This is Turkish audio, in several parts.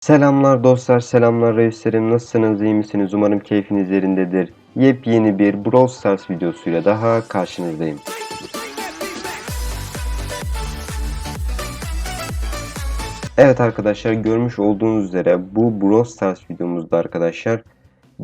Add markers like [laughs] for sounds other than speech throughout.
Selamlar dostlar, selamlar reislerim. Nasılsınız, iyi misiniz? Umarım keyfiniz yerindedir. Yepyeni bir Brawl Stars videosuyla daha karşınızdayım. Evet arkadaşlar görmüş olduğunuz üzere bu Brawl Stars videomuzda arkadaşlar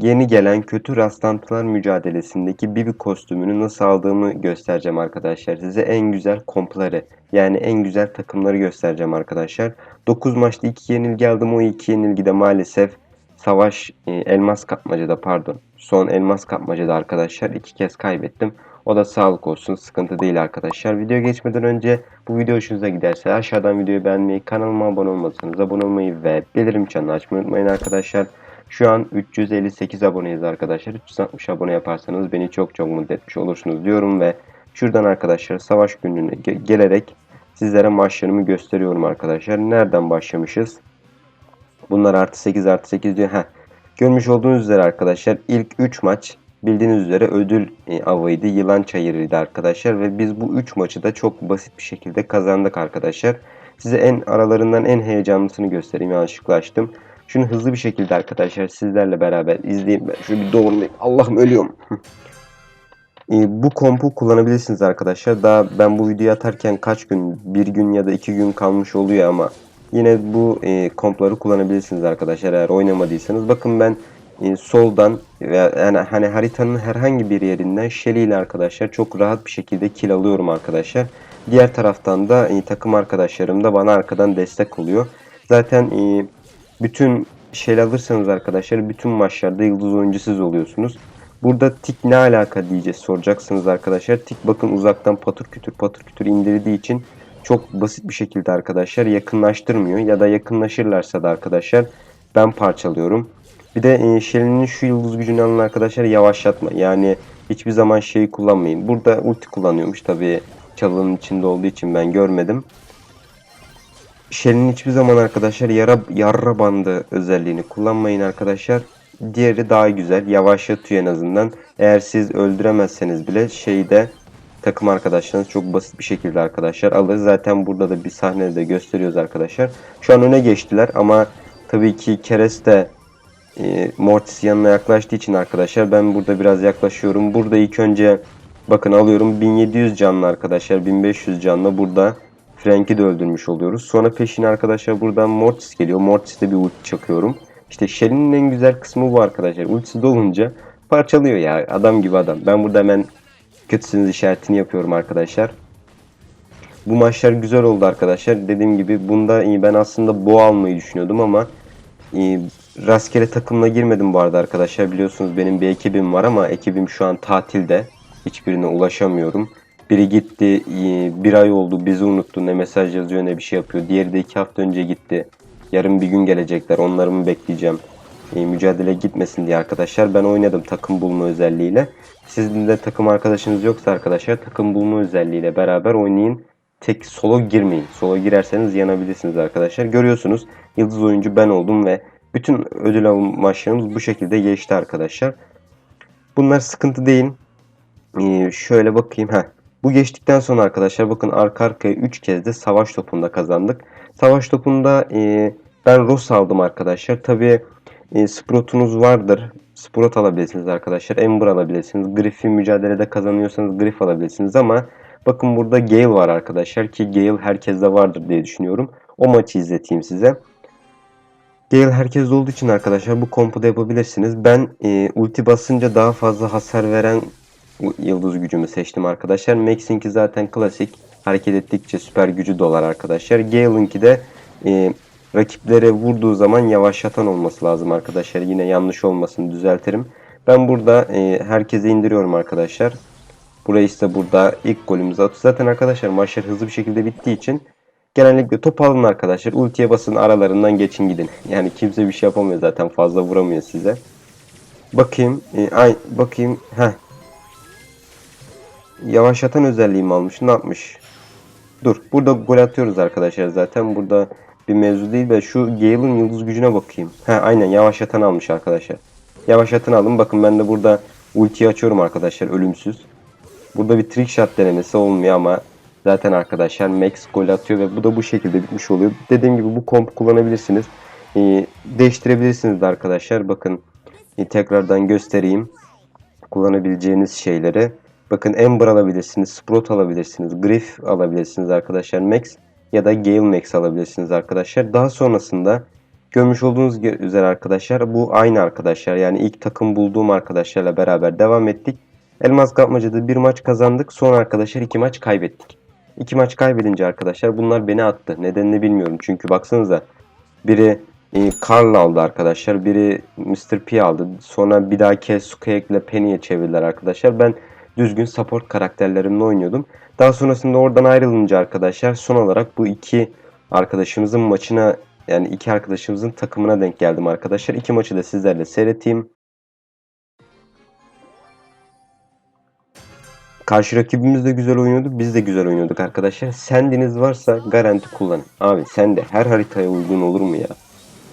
yeni gelen kötü rastlantılar mücadelesindeki Bibi kostümünü nasıl aldığımı göstereceğim arkadaşlar. Size en güzel kompları yani en güzel takımları göstereceğim arkadaşlar. 9 maçta 2 yenilgi aldım. O 2 yenilgide maalesef savaş e, elmas kapmacada pardon. Son elmas kapmacada arkadaşlar 2 kez kaybettim. O da sağlık olsun. Sıkıntı değil arkadaşlar. Video geçmeden önce bu video hoşunuza giderse aşağıdan videoyu beğenmeyi, kanalıma abone olmasanız abone olmayı ve bildirim çanını açmayı unutmayın arkadaşlar. Şu an 358 aboneyiz arkadaşlar. 360 abone yaparsanız beni çok çok mutlu etmiş olursunuz diyorum ve şuradan arkadaşlar savaş günlüğüne ge- gelerek sizlere maçlarımı gösteriyorum arkadaşlar. Nereden başlamışız? Bunlar artı 8 artı 8 diyor. Heh. Görmüş olduğunuz üzere arkadaşlar ilk 3 maç bildiğiniz üzere ödül e, avıydı. Yılan çayırıydı arkadaşlar. Ve biz bu 3 maçı da çok basit bir şekilde kazandık arkadaşlar. Size en aralarından en heyecanlısını göstereyim. Yanlışlıkla açtım. Şunu hızlı bir şekilde arkadaşlar sizlerle beraber izleyeyim. Ben şöyle bir doğrulayayım. Allah'ım ölüyorum. [laughs] E, bu kompu kullanabilirsiniz arkadaşlar. Daha ben bu videoyu atarken kaç gün, bir gün ya da iki gün kalmış oluyor ama yine bu e, kompları kullanabilirsiniz arkadaşlar eğer oynamadıysanız. Bakın ben e, soldan veya yani hani haritanın herhangi bir yerinden Shelly ile arkadaşlar çok rahat bir şekilde kill alıyorum arkadaşlar. Diğer taraftan da e, takım arkadaşlarım da bana arkadan destek oluyor. Zaten e, bütün Shelly alırsanız arkadaşlar bütün maçlarda yıldız oyuncu oluyorsunuz. Burada tik ne alaka diye soracaksınız arkadaşlar. Tik bakın uzaktan patır kütür patır kütür indirdiği için çok basit bir şekilde arkadaşlar yakınlaştırmıyor. Ya da yakınlaşırlarsa da arkadaşlar ben parçalıyorum. Bir de e, Shelly'nin şu yıldız gücünü alın arkadaşlar yavaşlatma. Yani hiçbir zaman şeyi kullanmayın. Burada ulti kullanıyormuş tabii çalının içinde olduğu için ben görmedim. Shelly'nin hiçbir zaman arkadaşlar yara, yarra bandı özelliğini kullanmayın arkadaşlar. Diğeri daha güzel. Yavaşlatıyor en azından. Eğer siz öldüremezseniz bile şeyde takım arkadaşlarınız çok basit bir şekilde arkadaşlar alır. Zaten burada da bir sahnede de gösteriyoruz arkadaşlar. Şu an öne geçtiler ama tabii ki Keres de e, Mortis yanına yaklaştığı için arkadaşlar ben burada biraz yaklaşıyorum. Burada ilk önce bakın alıyorum 1700 canlı arkadaşlar 1500 canlı burada Frank'i de öldürmüş oluyoruz. Sonra peşine arkadaşlar buradan Mortis geliyor. Mortis'te bir ulti çakıyorum. İşte Shelly'nin en güzel kısmı bu arkadaşlar. Ultisi dolunca parçalıyor ya. Adam gibi adam. Ben burada hemen kötüsünüz işaretini yapıyorum arkadaşlar. Bu maçlar güzel oldu arkadaşlar. Dediğim gibi bunda ben aslında boğa almayı düşünüyordum ama e, rastgele takımla girmedim bu arada arkadaşlar. Biliyorsunuz benim bir ekibim var ama ekibim şu an tatilde. Hiçbirine ulaşamıyorum. Biri gitti e, bir ay oldu bizi unuttu ne mesaj yazıyor ne bir şey yapıyor. Diğeri de iki hafta önce gitti. Yarın bir gün gelecekler onları mı bekleyeceğim. E, mücadele gitmesin diye arkadaşlar ben oynadım takım bulma özelliğiyle. Sizin de takım arkadaşınız yoksa arkadaşlar takım bulma özelliğiyle beraber oynayın. Tek solo girmeyin. Solo girerseniz yanabilirsiniz arkadaşlar. Görüyorsunuz yıldız oyuncu ben oldum ve bütün ödül avı maçlarımız bu şekilde geçti arkadaşlar. Bunlar sıkıntı değil. Ee, şöyle bakayım. Heh. Bu geçtikten sonra arkadaşlar bakın arka arkaya 3 kez de savaş topunda kazandık. Savaş topunda e, ben Ross aldım arkadaşlar. Tabi e, Sprout'unuz vardır. Sprout alabilirsiniz arkadaşlar. Ember alabilirsiniz. Griff'i mücadelede kazanıyorsanız Griff alabilirsiniz ama bakın burada Gale var arkadaşlar ki Gale herkeste vardır diye düşünüyorum. O maçı izleteyim size. Gale herkeste olduğu için arkadaşlar bu kompu da yapabilirsiniz. Ben e, ulti basınca daha fazla hasar veren yıldız gücümü seçtim arkadaşlar. Max'inki zaten klasik. Hareket ettikçe süper gücü dolar arkadaşlar. Gale'ınki de e, rakiplere vurduğu zaman yavaşlatan olması lazım arkadaşlar. Yine yanlış olmasını düzeltirim. Ben burada e, herkese indiriyorum arkadaşlar. Burayı ise burada ilk golümüzü atıyoruz. Zaten arkadaşlar maçlar hızlı bir şekilde bittiği için genellikle top alın arkadaşlar. Ultiye basın aralarından geçin gidin. Yani kimse bir şey yapamıyor zaten fazla vuramıyor size. Bakayım. E, ay bakayım. Heh. Yavaşlatan özelliğimi almış. Ne yapmış? Dur. Burada gol atıyoruz arkadaşlar zaten. Burada bir mevzu değil ve şu Gale'ın yıldız gücüne bakayım. He aynen yavaşlatan almış arkadaşlar. Yavaşlatan aldım. Bakın ben de burada ultiyi açıyorum arkadaşlar ölümsüz. Burada bir trick shot denemesi olmuyor ama zaten arkadaşlar Max gol atıyor ve bu da bu şekilde bitmiş oluyor. Dediğim gibi bu komp kullanabilirsiniz. e, değiştirebilirsiniz de arkadaşlar. Bakın e, tekrardan göstereyim. Kullanabileceğiniz şeyleri. Bakın Ember alabilirsiniz, Sprout alabilirsiniz, Griff alabilirsiniz arkadaşlar Max ya da Gale Max alabilirsiniz arkadaşlar. Daha sonrasında görmüş olduğunuz üzere arkadaşlar bu aynı arkadaşlar. Yani ilk takım bulduğum arkadaşlarla beraber devam ettik. Elmas kapmacada bir maç kazandık. Son arkadaşlar iki maç kaybettik. İki maç kaybedince arkadaşlar bunlar beni attı. Nedenini bilmiyorum. Çünkü baksanıza biri e, Karl aldı arkadaşlar. Biri Mr. P aldı. Sonra bir daha Kesuke ile Penny'e çevirdiler arkadaşlar. Ben düzgün support karakterlerimle oynuyordum. Daha sonrasında oradan ayrılınca arkadaşlar son olarak bu iki arkadaşımızın maçına yani iki arkadaşımızın takımına denk geldim arkadaşlar. İki maçı da sizlerle seyreteyim. Karşı rakibimiz de güzel oynuyordu. Biz de güzel oynuyorduk arkadaşlar. Sendiniz varsa garanti kullanın. Abi sende her haritaya uygun olur mu ya?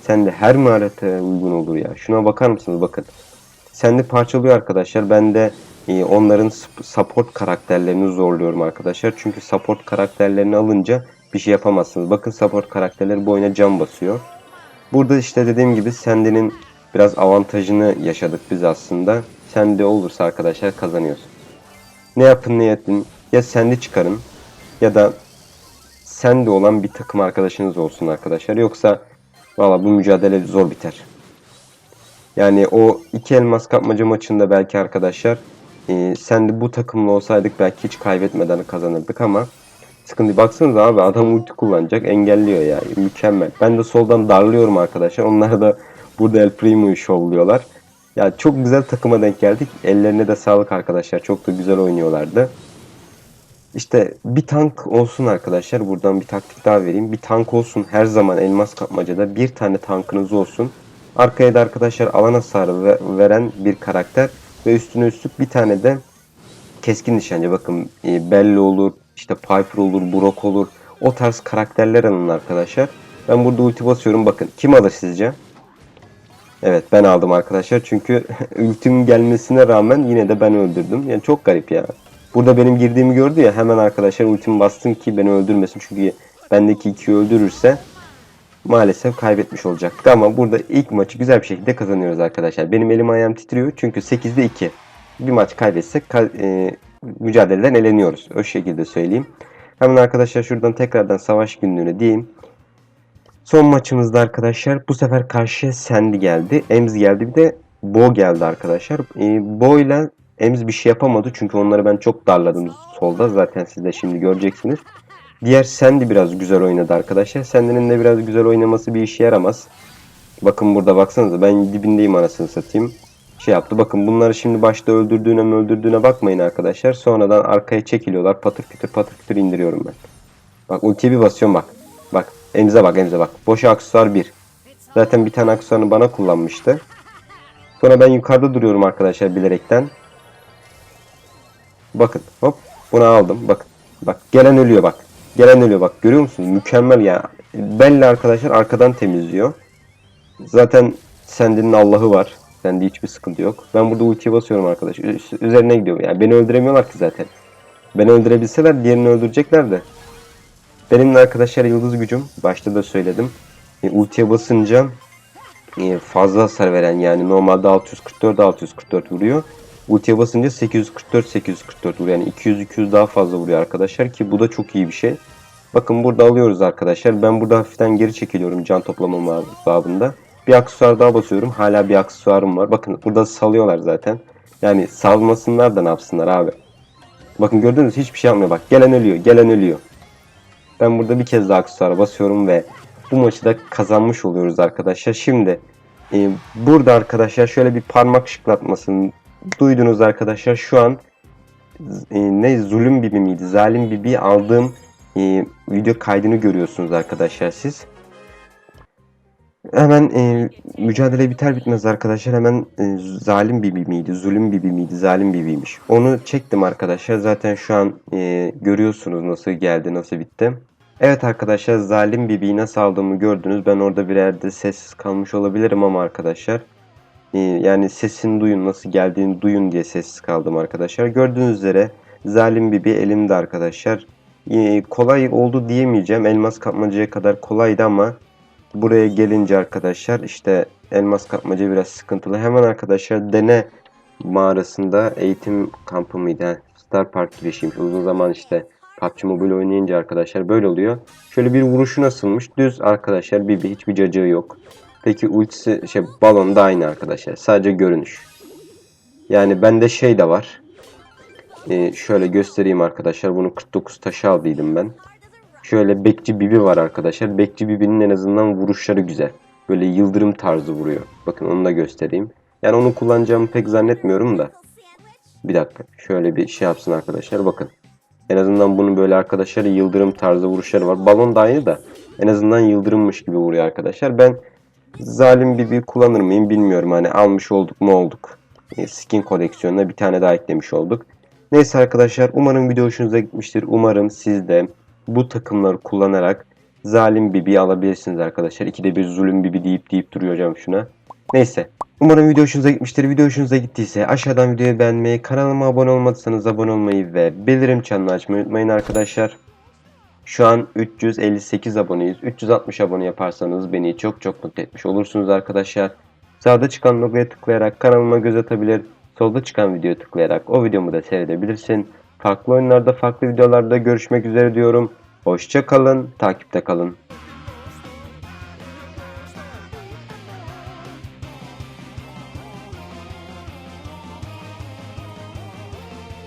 Sende her mi haritaya uygun olur ya? Şuna bakar mısınız? Bakın. Sende parçalıyor arkadaşlar. Ben de onların support karakterlerini zorluyorum arkadaşlar. Çünkü support karakterlerini alınca bir şey yapamazsınız. Bakın support karakterleri bu oyuna can basıyor. Burada işte dediğim gibi Sende'nin biraz avantajını yaşadık biz aslında. Sende olursa arkadaşlar kazanıyorsun. Ne yapın ne edin ya Sende çıkarın ya da Sende olan bir takım arkadaşınız olsun arkadaşlar. Yoksa valla bu mücadele zor biter. Yani o iki elmas kapmaca maçında belki arkadaşlar e, sen de bu takımla olsaydık belki hiç kaybetmeden kazanırdık ama sıkıntı. Baksanıza abi adam ulti kullanacak engelliyor ya. Mükemmel. Ben de soldan darlıyorum arkadaşlar. Onlar da burada El Primo'yu şovluyorlar. Ya çok güzel takıma denk geldik. Ellerine de sağlık arkadaşlar. Çok da güzel oynuyorlardı. İşte bir tank olsun arkadaşlar. Buradan bir taktik daha vereyim. Bir tank olsun. Her zaman elmas kapmacada bir tane tankınız olsun. Arkaya da arkadaşlar alan hasarı veren bir karakter. Ve üstüne üstlük bir tane de keskin nişancı. Bakın e, Belli olur, işte Piper olur, Brock olur. O tarz karakterler alın arkadaşlar. Ben burada ulti basıyorum. Bakın kim alır sizce? Evet ben aldım arkadaşlar. Çünkü [laughs] ultim gelmesine rağmen yine de ben öldürdüm. Yani çok garip ya. Burada benim girdiğimi gördü ya hemen arkadaşlar ultimi bastım ki beni öldürmesin. Çünkü bendeki ikiyi öldürürse maalesef kaybetmiş olacaktık. Ama burada ilk maçı güzel bir şekilde kazanıyoruz arkadaşlar. Benim elim ayağım titriyor çünkü 8'de 2. Bir maç kaybetsek e, mücadeleden eleniyoruz. O şekilde söyleyeyim. Hemen arkadaşlar şuradan tekrardan savaş günlüğüne diyeyim. Son maçımızda arkadaşlar bu sefer karşıya Sandy geldi. Ems geldi bir de Bo geldi arkadaşlar. E, Bo ile Ems bir şey yapamadı çünkü onları ben çok darladım solda. Zaten siz de şimdi göreceksiniz. Diğer Sandy biraz güzel oynadı arkadaşlar. Sandy'nin de biraz güzel oynaması bir işe yaramaz. Bakın burada baksanıza ben dibindeyim anasını satayım. Şey yaptı. Bakın bunları şimdi başta öldürdüğüne mi öldürdüğüne bakmayın arkadaşlar. Sonradan arkaya çekiliyorlar. Patır kütür patır kütür indiriyorum ben. Bak ultiye bir basıyorum bak. Bak emze bak emze bak. Boş aksesuar 1. Zaten bir tane aksesuarını bana kullanmıştı. Sonra ben yukarıda duruyorum arkadaşlar bilerekten. Bakın hop bunu aldım. Bakın. Bak gelen ölüyor bak. Gelen ölüyor bak görüyor musunuz? Mükemmel ya. Belli arkadaşlar arkadan temizliyor. Zaten Sandy'nin Allah'ı var. Sende hiçbir sıkıntı yok. Ben burada ultiye basıyorum arkadaş. Üzerine gidiyorum. Yani beni öldüremiyorlar ki zaten. Beni öldürebilseler diğerini öldürecekler de. Benim arkadaşlar yıldız gücüm. Başta da söyledim. E, ultiye basınca e, fazla hasar veren yani normalde 644 644 vuruyor. Ultiye basınca 844 844 vuruyor. Yani 200 200 daha fazla vuruyor arkadaşlar ki bu da çok iyi bir şey. Bakın burada alıyoruz arkadaşlar. Ben burada hafiften geri çekiliyorum can toplamam babında. Bir aksesuar daha basıyorum. Hala bir aksesuarım var. Bakın burada salıyorlar zaten. Yani salmasınlar da ne yapsınlar abi. Bakın gördünüz hiçbir şey yapmıyor. Bak gelen ölüyor. Gelen ölüyor. Ben burada bir kez daha aksesuara basıyorum ve bu maçı da kazanmış oluyoruz arkadaşlar. Şimdi e, burada arkadaşlar şöyle bir parmak şıklatmasını duydunuz arkadaşlar. Şu an e, ne zulüm bibi miydi? Zalim bibi aldığım e, video kaydını görüyorsunuz arkadaşlar siz. Hemen e, mücadele biter bitmez arkadaşlar hemen e, zalim bibi miydi, zulüm bibi miydi, zalim bibiymiş. Onu çektim arkadaşlar. Zaten şu an e, görüyorsunuz nasıl geldi, nasıl bitti. Evet arkadaşlar zalim bibiyi nasıl aldığımı gördünüz. Ben orada bir yerde sessiz kalmış olabilirim ama arkadaşlar. E, yani sesini duyun, nasıl geldiğini duyun diye sessiz kaldım arkadaşlar. Gördüğünüz üzere zalim bibi elimde arkadaşlar. E, kolay oldu diyemeyeceğim. Elmas kapmacaya kadar kolaydı ama buraya gelince arkadaşlar işte elmas kapmaca biraz sıkıntılı. Hemen arkadaşlar dene mağarasında eğitim kampı mıydı? Star Park girişiymiş. Uzun zaman işte PUBG Mobile oynayınca arkadaşlar böyle oluyor. Şöyle bir vuruşu nasılmış? Düz arkadaşlar bir hiçbir cacığı yok. Peki ultisi şey balon da aynı arkadaşlar. Sadece görünüş. Yani bende şey de var. Ee, şöyle göstereyim arkadaşlar. Bunu 49 taşı aldıydım ben. Şöyle Bekçi Bibi var arkadaşlar. Bekçi Bibi'nin en azından vuruşları güzel. Böyle yıldırım tarzı vuruyor. Bakın onu da göstereyim. Yani onu kullanacağımı pek zannetmiyorum da. Bir dakika. Şöyle bir şey yapsın arkadaşlar. Bakın. En azından bunun böyle arkadaşlar yıldırım tarzı vuruşları var. Balon da aynı da en azından yıldırımmış gibi vuruyor arkadaşlar. Ben zalim Bibi kullanır mıyım bilmiyorum. Hani almış olduk mu olduk. E, Skin koleksiyonuna bir tane daha eklemiş olduk. Neyse arkadaşlar umarım video hoşunuza gitmiştir. Umarım siz de bu takımları kullanarak zalim Bibi alabilirsiniz arkadaşlar. İkide bir zulüm Bibi deyip deyip duruyor hocam şuna. Neyse. Umarım video hoşunuza gitmiştir. Video hoşunuza gittiyse aşağıdan videoyu beğenmeyi, kanalıma abone olmadıysanız abone olmayı ve bildirim çanını açmayı unutmayın arkadaşlar. Şu an 358 aboneyiz. 360 abone yaparsanız beni çok çok mutlu etmiş olursunuz arkadaşlar. Sağda çıkan logoya tıklayarak kanalıma göz atabilir. Solda çıkan videoya tıklayarak o videomu da seyredebilirsin. Farklı oyunlarda, farklı videolarda görüşmek üzere diyorum. Hoşça kalın, takipte kalın.